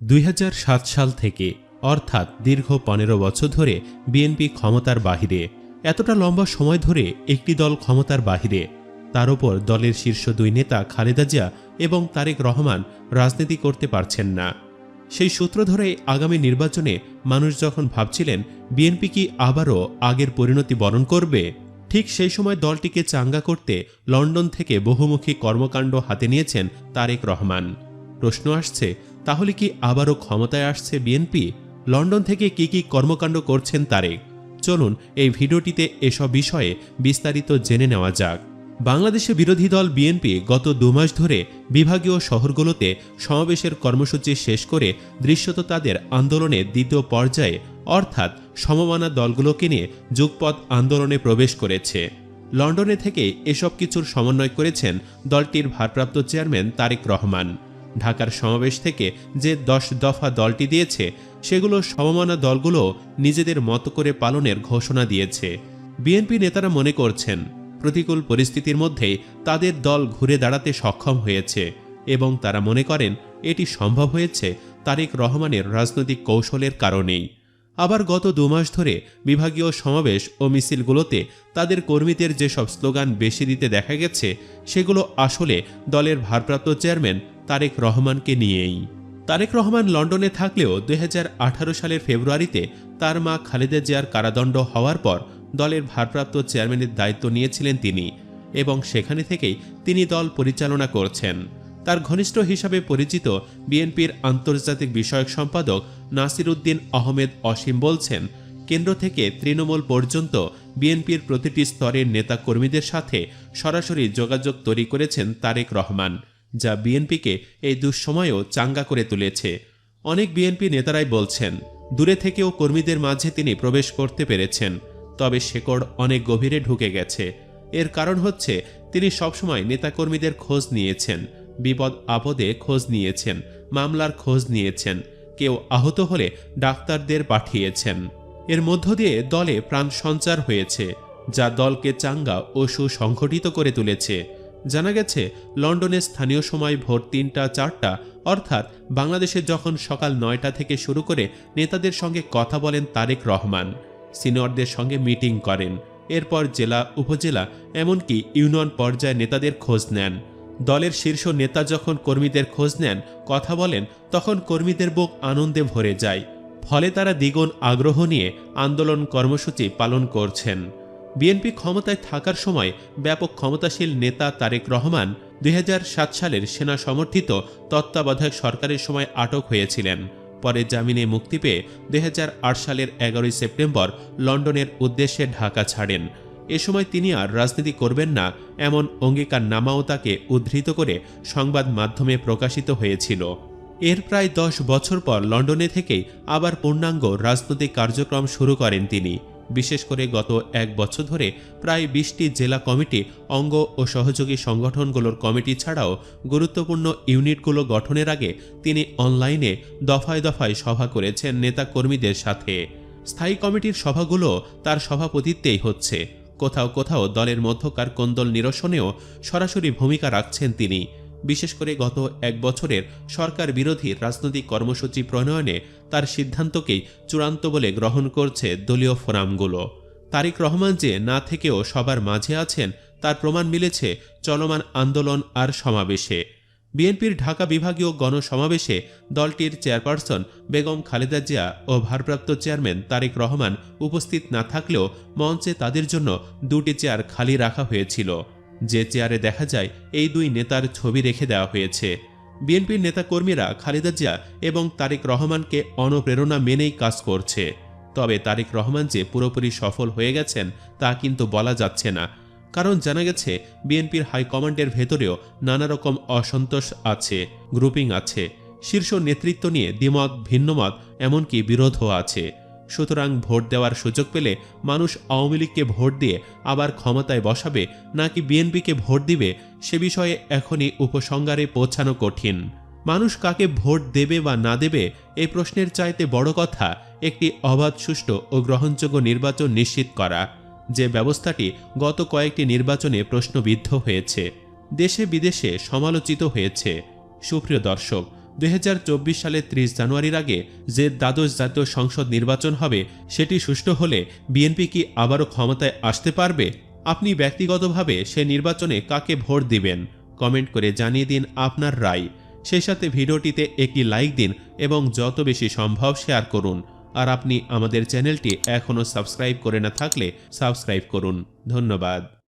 দুই হাজার সাত সাল থেকে, অর্থাৎ দীর্ঘ পনেরো বছর ধরে বিএনপি ক্ষমতার বাহিরে, এতটা লম্বা সময় ধরে একটি দল ক্ষমতার বাহিরে। তার উপর দলের শীর্ষ দুই নেতা খালেদা জিয়া এবং তারেক রহমান রাজনীতি করতে পারছেন না। সেই সূত্র ধরে আগামী নির্বাচনে মানুষ যখন ভাবছিলেন বিএনপি কি আবারও আগের পরিণতি বরণ করবে, ঠিক সেই সময় দলটিকে চাঙ্গা করতে লন্ডন থেকে বহুমুখী কর্মকাণ্ড হাতে নিয়েছেন তারেক রহমান। প্রশ্ন আসছে তাহলে কি আবারও ক্ষমতায় আসছে বিএনপি? লন্ডন থেকে কি কি কর্মকাণ্ড করছেন তারেক চলুন এই ভিডিওটিতে এসব বিষয়ে বিস্তারিত জেনে নেওয়া যাক। বাংলাদেশে বিরোধী দল বিএনপি গত দু মাস ধরে বিভাগীয় শহরগুলোতে সমাবেশের কর্মসূচি শেষ করে দৃশ্যত তাদের আন্দোলনের দ্বিতীয় পর্যায়ে, অর্থাৎ সমমানা দলগুলোকে নিয়ে যুগপথ আন্দোলনে প্রবেশ করেছে। লন্ডনে থেকে এসব কিছুর সমন্বয় করেছেন দলটির ভারপ্রাপ্ত চেয়ারম্যান তারেক রহমান। ঢাকার সমাবেশ থেকে যে দশ দফা দলটি দিয়েছে, সেগুলো সমমানা দলগুলো নিজেদের মতো করে পালনের ঘোষণা দিয়েছে। বিএনপি নেতারা মনে করছেন, প্রতিকূল পরিস্থিতির মধ্যেই তাদের দল ঘুরে দাঁড়াতে সক্ষম হয়েছে এবং তারা মনে করেন, এটি সম্ভব হয়েছে তারেক রহমানের রাজনৈতিক কৌশলের কারণেই। আবার গত দু মাস ধরে বিভাগীয় সমাবেশ ও মিছিলগুলোতে তাদের কর্মীদের যেসব স্লোগান বেশি দিতে দেখা গেছে, সেগুলো আসলে দলের ভারপ্রাপ্ত চেয়ারম্যান তারেক রহমানকে নিয়েই। তারেক রহমান লন্ডনে থাকলেও দুই হাজার আঠারো সালের ফেব্রুয়ারিতে তার মা খালেদা জিয়ার কারাদণ্ড হওয়ার পর দলের ভারপ্রাপ্ত চেয়ারম্যানের দায়িত্ব নিয়েছিলেন তিনি এবং সেখানে থেকেই তিনি দল পরিচালনা করছেন। তার ঘনিষ্ঠ হিসাবে পরিচিত বিএনপির আন্তর্জাতিক বিষয়ক সম্পাদক নাসির উদ্দিন আহমেদ অসীম বলছেন, কেন্দ্র থেকে তৃণমূল পর্যন্ত বিএনপির প্রতিটি স্তরের নেতাকর্মীদের সাথে সরাসরি যোগাযোগ তৈরি করেছেন তারেক রহমান। যা বিএনপিকে এই দুঃসময়েও চাঙ্গা করে তুলেছে। অনেক বিএনপি নেতারাই বলছেন, দূরে থেকেও কর্মীদের মাঝে তিনি প্রবেশ করতে পেরেছেন, তবে শেকড় অনেক গভীরে ঢুকে গেছে। এর কারণ হচ্ছে, তিনি সবসময় নেতাকর্মীদের খোঁজ নিয়েছেন, বিপদ আপদে খোঁজ নিয়েছেন, মামলার খোঁজ নিয়েছেন, কেউ আহত হলে ডাক্তারদের পাঠিয়েছেন। এর মধ্য দিয়ে দলে প্রাণ সঞ্চার হয়েছে, যা দলকে চাঙ্গা ও সুসংগঠিত করে তুলেছে। জানা গেছে, লন্ডনে স্থানীয় সময় ভোর তিনটা, চারটা, অর্থাৎ বাংলাদেশে যখন সকাল নয়টা থেকে শুরু করে নেতাদের সঙ্গে কথা বলেন তারেক রহমান। সিনিয়রদের সঙ্গে মিটিং করেন। এরপর জেলা, উপজেলা, এমনকি ইউনিয়ন পর্যায়ে নেতাদের খোঁজ নেন। দলের শীর্ষ নেতা যখন কর্মীদের খোঁজ নেন, কথা বলেন, তখন কর্মীদের বুক আনন্দে ভরে যায়। ফলে তারা দ্বিগুণ আগ্রহ নিয়ে আন্দোলন কর্মসূচি পালন করছেন। বিএনপি ক্ষমতায় থাকার সময় ব্যাপক ক্ষমতাশীল নেতা তারেক রহমান দুই হাজার সাত সালের সেনা সমর্থিত তত্ত্বাবধায়ক সরকারের সময় আটক হয়েছিলেন। পরে জামিনে মুক্তি পেয়ে দুই হাজার আট সালের এগারোই সেপ্টেম্বর লন্ডনের উদ্দেশ্যে ঢাকা ছাড়েন। এ সময় তিনি আর রাজনীতি করবেন না এমন অঙ্গীকার নামাও তাকে উদ্ধৃত করে সংবাদ মাধ্যমে প্রকাশিত হয়েছিল। এর প্রায় দশ বছর পর লন্ডনে থেকেই আবার পূর্ণাঙ্গ রাজনৈতিক কার্যক্রম শুরু করেন তিনি। বিশেষ করে গত এক বছর ধরে প্রায় বিশটি জেলা কমিটি, অঙ্গ ও সহযোগী সংগঠনগুলোর কমিটি ছাড়াও গুরুত্বপূর্ণ ইউনিটগুলো গঠনের আগে তিনি অনলাইনে দফায় দফায় সভা করেছেন নেতা কর্মীদের সাথে। স্থায়ী কমিটির সভাগুলো তার সভাপতিত্বেই হচ্ছে। কোথাও কোথাও দলের মধ্যকার কোন্দল নিরসনেও সরাসরি ভূমিকা রাখছেন তিনি। বিশেষ করে গত এক বছরের সরকার বিরোধী রাজনৈতিক কর্মসূচি প্রণয়নে তার সিদ্ধান্তকেই চূড়ান্ত বলে গ্রহণ করছে দলীয় ফোরামগুলো। তারিক রহমান যে না থেকেও সবার মাঝে আছেন, তার প্রমাণ মিলেছে চলমান আন্দোলন আর সমাবেশে। বিএনপির ঢাকা বিভাগীয় গণসমাবেশে দলটির চেয়ারপারসন বেগম খালেদা জিয়া ও ভারপ্রাপ্ত চেয়ারম্যান তারেক রহমান উপস্থিত না থাকলেও মঞ্চে তাদের জন্য দুটি চেয়ার খালি রাখা হয়েছিল। যে চেয়ারে দেখা যায়, এই দুই নেতার ছবি রেখে দেওয়া হয়েছে। বিএনপির নেতাকর্মীরা খালেদা জিয়া এবং তারেক রহমানকে অনুপ্রেরণা মেনেই কাজ করছে। তবে তারেক রহমান যে পুরোপুরি সফল হয়ে গেছেন, তা কিন্তু বলা যাচ্ছে না। কারণ জানা গেছে, বিএনপির হাইকমান্ডের ভেতরেও নানা রকম অসন্তোষ আছে, গ্রুপিং আছে, শীর্ষ নেতৃত্ব নিয়ে দ্বিমত, ভিন্নমত, এমনকি বিরোধও আছে। সুতরাং ভোট দেওয়ার সুযোগ পেলে মানুষ আওয়ামী লীগকে ভোট দিয়ে আবার ক্ষমতায় বসাবে নাকি বিএনপিকে ভোট দিবে, সে বিষয়ে এখনই উপসংহারে পৌঁছানো কঠিন। মানুষ কাকে ভোট দেবে বা না দেবে এই প্রশ্নের চাইতে বড় কথা একটি অবাধ, সুষ্ঠু ও গ্রহণযোগ্য নির্বাচন নিশ্চিত করা। যে ব্যবস্থাটি গত কয়েকটি নির্বাচনে প্রশ্নবিদ্ধ হয়েছে দেশে বিদেশে সমালোচিত হয়েছে। সুপ্রিয় দর্শক দু হাজার চব্বিশ সালের ত্রিশ জানুয়ারির আগে যে দ্বাদশ জাতীয় সংসদ নির্বাচন হবে, সেটি সুষ্ঠু হলে বিএনপি কি আবারও ক্ষমতায় আসতে পারবে? আপনি ব্যক্তিগতভাবে সে নির্বাচনে কাকে ভোট দিবেন? কমেন্ট করে জানিয়ে দিন আপনার রায়। সেই সাথে ভিডিওটিতে একটি লাইক দিন এবং যত বেশি সম্ভব শেয়ার করুন। আর আপনি আমাদের চ্যানেলটি এখনও সাবস্ক্রাইব করে না থাকলে সাবস্ক্রাইব করুন। ধন্যবাদ।